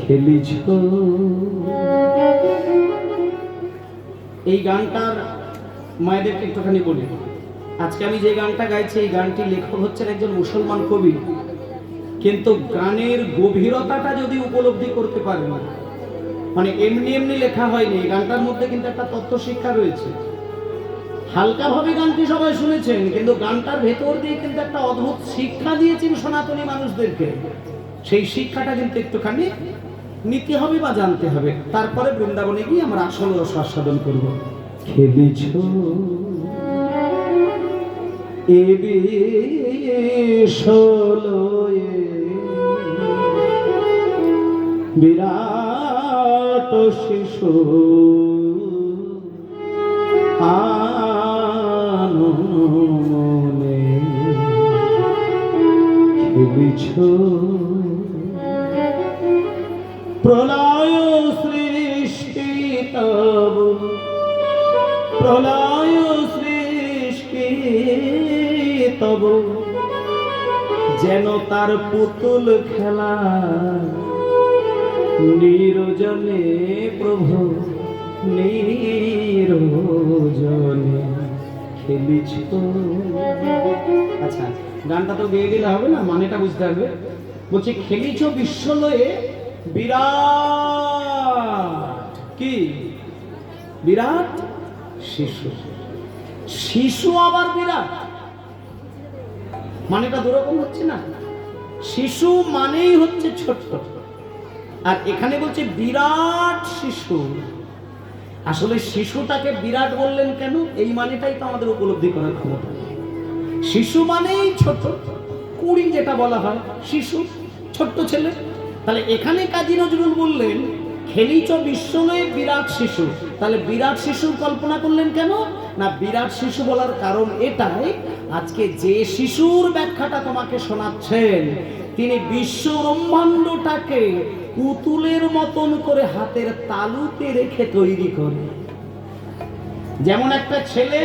খেলিছ? এই গানটার মায়েদেরকে একটুখানি বলি। আজকে আমি যে গানটা গাইছি, এই গানটি লেখক হচ্ছেন একজন মুসলমান কবি। কিন্তু গানের গভীরতাটা যদি উপলব্ধি করতে পারে না মানে এমনি এমনি লেখা হয়নি, এই গানটার মধ্যে কিন্তু একটা তত্ত্ব শিক্ষা রয়েছে। হালকাভাবে গানটি সবাই শুনেছেন, কিন্তু গানটার ভেতর দিয়ে কিন্তু একটা অদ্ভুত শিক্ষা দিয়েছেন সনাতনী মানুষদেরকে। সেই শিক্ষাটা কিন্তু একটুখানি নিতে হবে বা জানতে হবে। তারপরে বৃন্দাবনে গিয়ে আমরা আসল রস আস্বাদন করব। খেলিছ এ বিরাট শিশু আনমনে খেলিছ যেন তার পুতুল খেলা। নিরজনে প্রভু, নিরজনে খেলিছ আচ্ছা গানটা তো গেয়ে গেলে হবে না, মানেটা বুঝতে হবে। বলছি, খেলিছ বিশ্বলয়ে বিরাট কি? বিরাট শিশু। শিশু আবার বিরাট? মানেটা দুরকম হচ্ছে না? শিশু মানেই হচ্ছে ছোট্ট আর এখানে বলছে বিরাট শিশু। আসলে শিশুটাকে বিরাট বললেন কেন? এই মানেটাই তো আমাদের উপলব্ধি করার ক্ষমতা। শিশু মানেই ছোট। কুড়ি যেটা বলা হয়, শিশু, ছোট্ট ছেলে। তাহলে এখানে কাজী নজরুল বললেন, খেলিচ বিশ্বময় বিরাট শিশু। তাহলে বিরাট শিশুর কল্পনা করলেন কেন? না বিরাট শিশু বলার কারণ এটাই, আজকে যে শিশুর ব্যাখ্যাটা তোমাকে শোনাচ্ছেন, তিনি বিশ্ব ব্রহ্মাণ্ডটাকে পুতুলের মতন করে হাতের তালুতে রেখে তৈরি করে। যেমন একটা ছেলে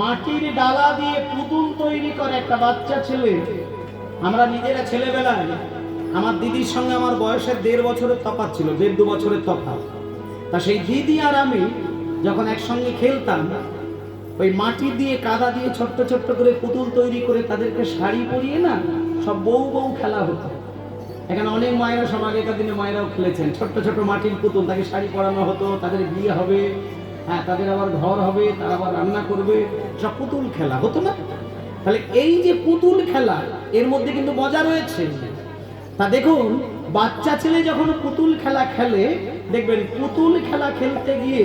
মাটির ডালা দিয়ে পুতুল তৈরি করে একটা বাচ্চা ছেলে, আমরা নিজেরা ছেলেবেলায়, আমার দিদির সঙ্গে আমার বয়সের দেড় বছরের তফাৎ ছিল, দেড় দু বছরের তফাৎ। তা সেই দিদি আর আমি যখন একসঙ্গে খেলতাম, ওই মাটি দিয়ে কাদা দিয়ে ছোট্ট ছোট্ট করে পুতুল তৈরি করে তাদেরকে শাড়ি পরিয়ে না সব বউ বউ খেলা হতো। এখানে অনেক মায়েরা সব আগেকার দিনে মায়েরাও খেলেছেন। ছোট্ট ছোট্ট মাটির পুতুল, তাকে শাড়ি পরানো হতো, তাদের বিয়ে হবে হ্যাঁ তাদের আবার ঘর হবে, তারা আবার রান্না করবে, সব পুতুল খেলা হতো না। তাহলে এই যে পুতুল খেলা, এর মধ্যে কিন্তু মজা রয়েছে। তা দেখুন, বাচ্চা ছেলে যখন পুতুল খেলা খেলে, দেখবেন পুতুল খেলা খেলতে গিয়ে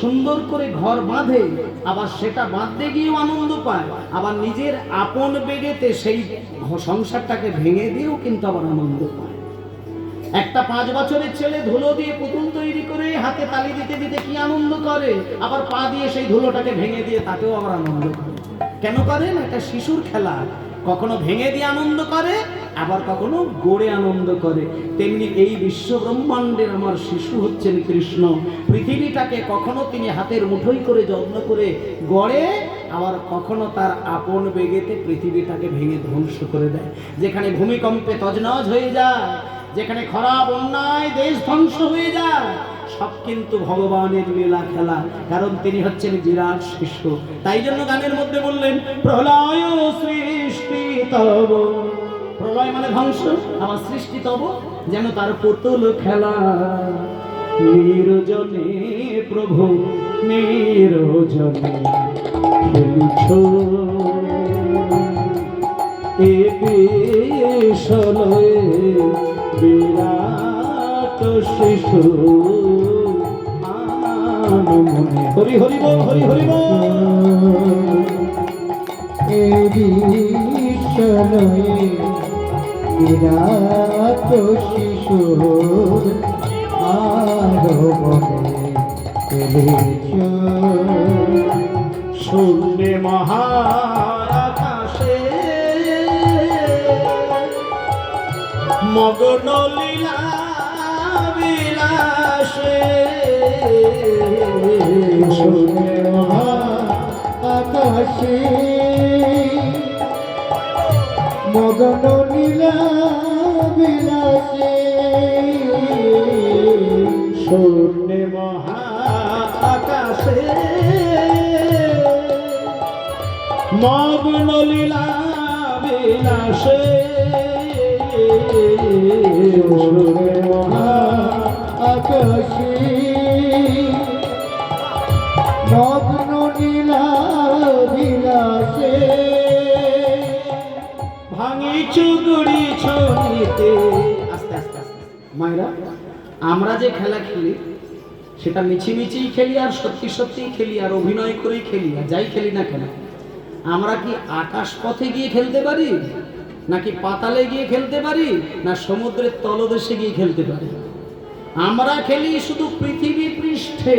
সুন্দর করে ঘর বাঁধে, আবার সেটা বাঁধতে গিয়েও আনন্দ পায়। আবার নিজের আপন বেগেতে সেই সংসারটাকে ভেঙে দিয়েও কিন্তু আবার আনন্দ পায়। একটা পাঁচ বছরের ছেলে ধুলো দিয়ে পুতুল তৈরি করে হাতে তালি দিতে দিতে কি আনন্দ করে? আবার পা দিয়ে সেই ধুলোটাকে ভেঙে দিয়ে তাতেও আবার আনন্দ করে। কেন করেন একটা শিশুর খেলা। কখনো ভেঙে দিয়ে আনন্দ করে আবার কখনো গড়ে আনন্দ করে। তেমনি এই বিশ্ব ব্রহ্মাণ্ডের আমার শিশু হচ্ছেন কৃষ্ণ। পৃথিবীটাকে কখনো তিনি হাতের মুঠোই করে যত্ন করে গড়ে, আবার কখনো তার আপন বেগেতে পৃথিবীটাকে ভেঙে ধ্বংস করে দেয়। যেখানে ভূমিকম্পে তজনজ হয়ে যায়, যেখানে খরা, বন্যায় দেশ ধ্বংস হয়ে যায়, সব কিন্তু ভগবানের লীলা খেলা। কারণ তিনি হচ্ছেন বিরাট শিষ্য তাই জন্য গানের মধ্যে বললেন, প্রলয় সৃষ্টি তব ধ্বংস, আমার সৃষ্টি তব যেন তার পুতুল খেলা। নিরজনে প্রভু, নিরজনে খেলছ। এ বিরাট শিশু হরি হরি বল, হরি হরি বল। বিশ্বলয়ে বিরাট শিশুর এলেছ শূন্যে মহাকাশে মগন লীলা বিলাসে। শুনে মহা আকাশে মদন নীলা বিলাসে। শূন্য মহা আকাশে মগ্ন লীলা বিলাসে। মহা আকাশে মগ্ন নীলা বিলাসে। আস্তে আস্তে মায়েরা, আমরা যে খেলা খেলি, সেটা মিছিমিছিই খেলি আর সত্যি সত্যিই খেলি আর অভিনয় করেই খেলি আর যাই খেলি না কেন। আমরা কি আকাশ পথে গিয়ে খেলতে পারি? নাকি পাতালে গিয়ে খেলতে পারি? না সমুদ্রের তলদেশে গিয়ে খেলতে পারি? আমরা খেলি শুধু পৃথিবী পৃষ্ঠে।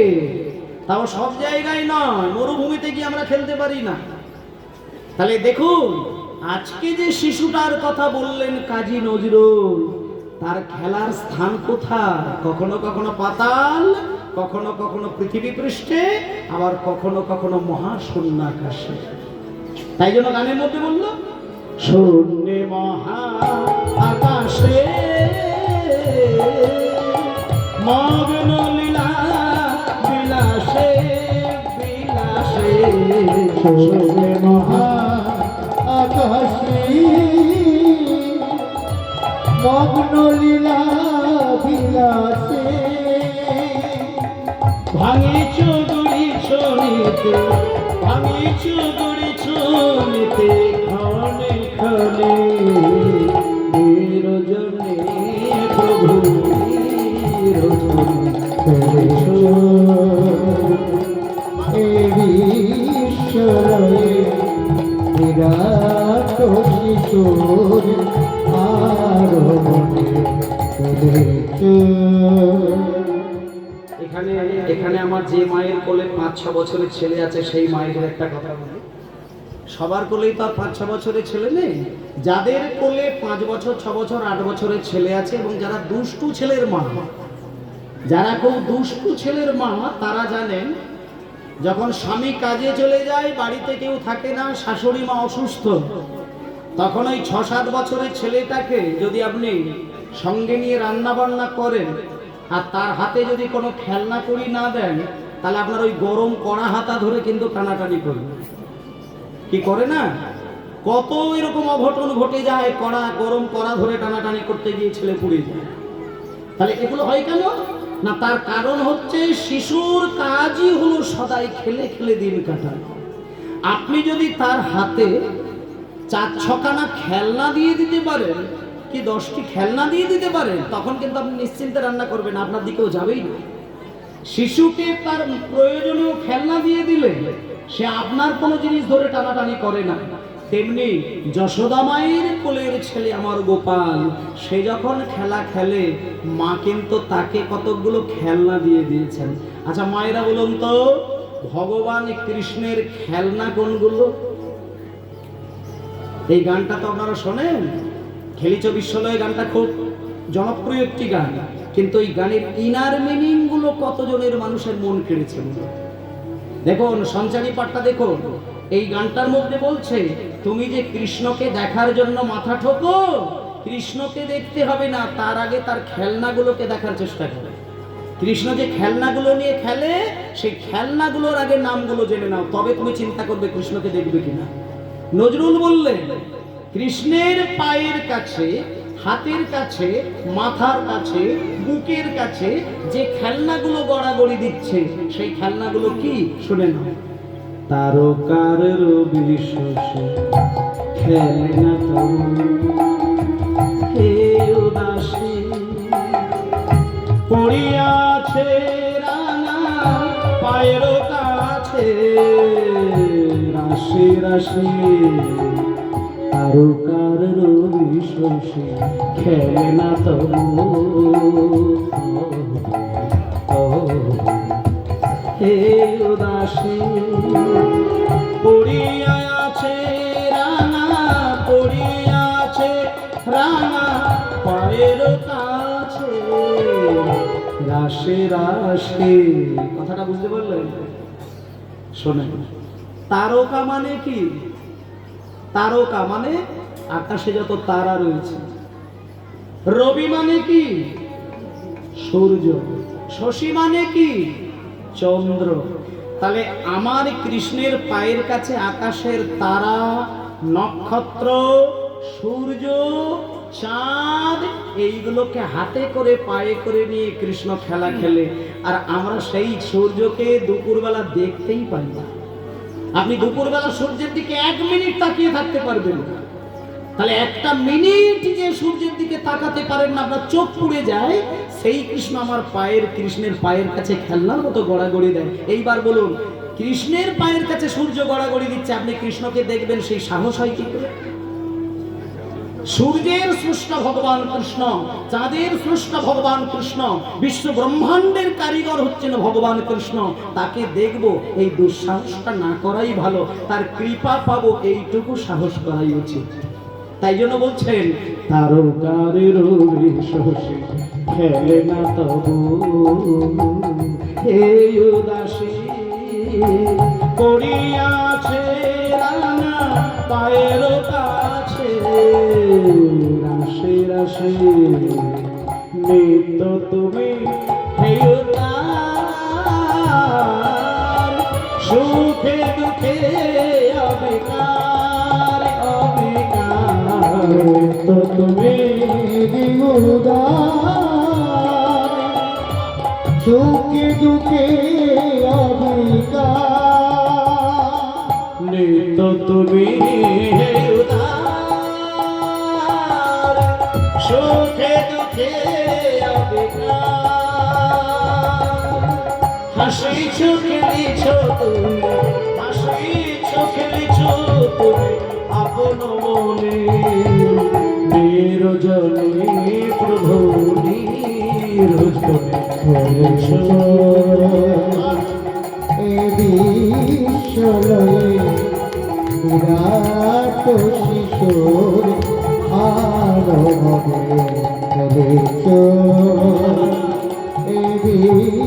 তাও সব জায়গায় নয়, মরুভূমিতে গিয়ে আমরা খেলতে পারি না। তাহলে দেখুন আজকে যে শিশুটার কথা বললেন কাজী নজরুল, তার খেলার স্থান কোথায়? কখনো কখনো পাতাল, কখনো কখনো পৃথিবী পৃষ্ঠে, আবার কখনো কখনো মহাশূন্য আকাশে তাই জন্য গানের মধ্যে বলল, শূন্যে মহা আকাশে মগ্ন লীলা বিলাসে বিলাসে সুরে মহা মগ্ন বিলাসে। ভাঙি চুগুড়ি ছড়িতে ভাঙি চুগুড়ি ছড়িতে ক্ষণে ক্ষণে এখানে আমার যে মায়ের কোলে পাঁচ ছ বছরের ছেলে আছে, সেই মায়ের একটা কথা বলি। সবার কোলেই তো আর পাঁচ ছ বছরের ছেলে নেই। যাদের কোলে পাঁচ বছর, ছ বছর, আট বছরের ছেলে আছে এবং যারা দুষ্টু ছেলের মা, যারা খুব দুষ্টু ছেলের মা, তারা জানেন, যখন স্বামী কাজে চলে যায়, বাড়িতে কেউ থাকে না, শাশুড়ি মা অসুস্থ, তখন ওই ছ সাত বছরের ছেলেটাকে যদি আপনি সঙ্গে নিয়ে রান্না বান্না করেন আর তার হাতে যদি কোনো খেলনা করি না দেন তাহলে আপনার ওই গরম কড়া হাতা ধরে কিন্তু টানাটানি করবে। কি করে না? কত এরকম অঘটন ঘটে যায়, কড়া, গরম কড়া ধরে টানাটানি করতে গিয়ে ছেলে পুড়ে যায়। তাহলে এগুলো হয় কেন? না তার কারণ হচ্ছে শিশুর কাজই হলো সদাই খেলে খেলে দিন কাটা আপনি যদি তার হাতে চার ছকানা খেলনা দিয়ে দিতে পারেন কি দশটি খেলনা দিয়ে দিতে পারেন? তখন কিন্তু আপনি নিশ্চিন্তে রান্না করবেন, আপনার দিকেও যাবেই না। শিশুকে তার প্রয়োজনীয় খেলনা দিয়ে দিলে সে আপনার কোনো জিনিস ধরে টানাটানি করে না। তেমনি যশোদা মায়ের কোলের ছেলে আমার গোপাল, সে যখন খেলা খেলে, মা কিন্তু তাকে কতকগুলো খেলনা দিয়ে দিয়েছেন। আচ্ছা মায়েরা বলুন তো, ভগবান কৃষ্ণের খেলনা কোনগুলো? এই গানটা তো আপনারা শোনেন? খেলিচ বিশ্বলয় গানটা খুব জনপ্রিয় একটি গান। কিন্তু এই গানের ইনার মিনিংগুলো কতজনের মানুষের মন কেড়েছে দেখুন, সঞ্চারী পাঠটা দেখুন, এই গানটার মধ্যে বলছে, তুমি যে কৃষ্ণকে দেখার জন্য মাথা ঠোকো, কৃষ্ণকে দেখতে হবে না, তার আগে তার খেলনাগুলোকে দেখার চেষ্টা করে। কৃষ্ণ যে খেলনাগুলো নিয়ে খেলে, সেই খেলনাগুলোর আগে নামগুলো জেনে নাও, তবে তুমি চিন্তা করবে কৃষ্ণকে দেখবে কিনা। নজরুল বললেন কৃষ্ণের পায়ের কাছে, হাতের কাছে, মাথার কাছে, বুকের কাছে যে খেলনাগুলো গড়াগড়ি দিচ্ছে, সেই খেলনাগুলো কি শুনে নাও। তারকার রবি খেলনা পড়িয়াছে পায়ের কাছে রাশি রাশি। তারকার রবি শশী খেলে না তো হে উদাসী, পড়িয়া আছে রাঙা, পড়িয়া আছে রাঙা, পায়ের কাছে রাশে রাশে। কথাটা বুঝতে পারলেন? শোনেন, তারকা মানে কি? তারকা মানে আকাশে যত তারা রয়েছে। রবি মানে কি? সূর্য। শশী মানে কি? চন্দ্র। তাহলে আমার কৃষ্ণের পায়ের কাছে আকাশের তারা, নক্ষত্র, সূর্য, চাঁদ, এইগুলোকে হাতে করে, পায়ে করে নিয়ে কৃষ্ণ খেলা খেলে। আর আমরা সেই সূর্যকে দুপুরবেলা দেখতেই পাই না। আপনি দুপুরবেলা সূর্যের দিকে এক মিনিট তাকিয়ে থাকতে পারবেন তাহলে একটা মিনিট যে সূর্যের দিকে তাকাতে পারেন না, আপনার চোখ পুড়ে যায়, সেই কৃষ্ণ আমার পায়ের, কৃষ্ণের পায়ের কাছে খেলনার মতো গড়াগড়ি দেয়। এইবার বলুন, কৃষ্ণের পায়ের কাছে সূর্য গড়াগড়ি দিচ্ছে, আপনি কৃষ্ণকে দেখবেন সেই সাহস হয় কি করে? সূর্যের স্রষ্টা ভগবান কৃষ্ণ, চাঁদের স্রষ্টা ভগবান কৃষ্ণ, বিশ্ব ব্রহ্মাণ্ডের কারিগর হচ্ছেন ভগবান কৃষ্ণ। তাকে দেখব, এই দুঃসাহসটা না করাই ভালো, তার কৃপা পাবো, এইটুকু সাহস করাই উচিত। তাই জন্য বলছেন তারকারের শোষে খেলে না তবু, হে উদাসী পড়িয়াছে রাঙা পায়ের কাছে। রাশে রাশে নিত্য তুমি সুখে দুঃখে অবিকার অবিকার। তো তুমি উদার সুখে দুঃখে অবিকার নিত্য তুমি সুখে দুঃখে হাসিছ খেলিছ তুমি হাসিছ খেলিছ তুমি, আপন মনে। নিরজনে প্রভু বিরাট শিশোর খেলেছ এ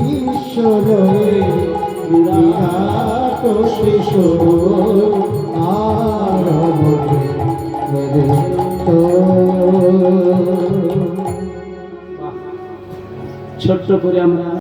বিশ্বলয়ে বিরাট শিশোর আরবে খেলেছ ছোট্ট করে আমরা